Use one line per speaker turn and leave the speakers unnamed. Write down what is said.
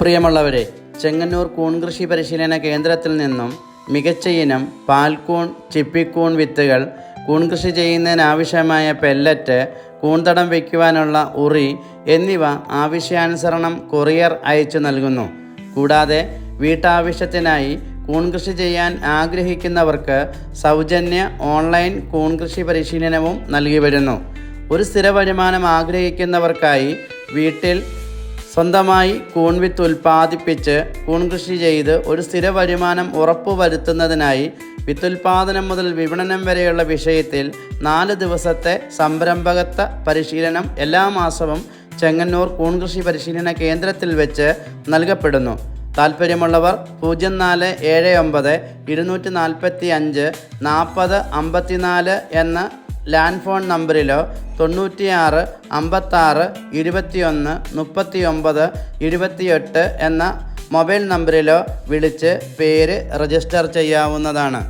പ്രിയമുള്ളവരെ ചെങ്ങന്നൂർ കൂൺകൃഷി പരിശീലന കേന്ദ്രത്തിൽ നിന്നും മികച്ച ഇനം പാൽക്കൂൺ ചിപ്പിക്കൂൺ വിത്തുകൾ കൂൺകൃഷി ചെയ്യുന്നതിനാവശ്യമായ പെല്ലറ്റ് കൂൺതടം വയ്ക്കുവാനുള്ള ഉറി എന്നിവ ആവശ്യാനുസരണം കൊറിയർ അയച്ചു നൽകുന്നു. കൂടാതെ വീട്ടാവശ്യത്തിനായി കൂൺകൃഷി ചെയ്യാൻ ആഗ്രഹിക്കുന്നവർക്ക് സൗജന്യ ഓൺലൈൻ കൂൺകൃഷി പരിശീലനവും നൽകി വരുന്നു. ഒരു സ്ഥിര വരുമാനം ആഗ്രഹിക്കുന്നവർക്കായി വീട്ടിൽ സ്വന്തമായി കൂൺവിത്ത് ഉൽപ്പാദിപ്പിച്ച് കൂൺകൃഷി ചെയ്ത് ഒരു സ്ഥിര വരുമാനം ഉറപ്പുവരുത്തുന്നതിനായി വിത്തുൽപാദനം മുതൽ വിപണനം വരെയുള്ള വിഷയത്തിൽ നാല് ദിവസത്തെ സംരംഭകത്വ പരിശീലനം എല്ലാ മാസവും ചെങ്ങന്നൂർ കൂൺകൃഷി പരിശീലന കേന്ദ്രത്തിൽ വെച്ച് നൽകപ്പെടുന്നു. താല്പര്യമുള്ളവർ പൂജ്യം നാല് ഏഴ് ഒമ്പത് ഇരുന്നൂറ്റി നാൽപ്പത്തി അഞ്ച് നാൽപ്പത് അമ്പത്തിനാല് എന്ന ലാൻഡ് ഫോൺ നമ്പറിലോ തൊണ്ണൂറ്റിയാറ് അമ്പത്താറ് ഇരുപത്തിയൊന്ന് മുപ്പത്തി ഒമ്പത് ഇരുപത്തിയെട്ട് എന്ന മൊബൈൽ നമ്പറിലോ വിളിച്ച് പേര് രജിസ്റ്റർ ചെയ്യാവുന്നതാണ്.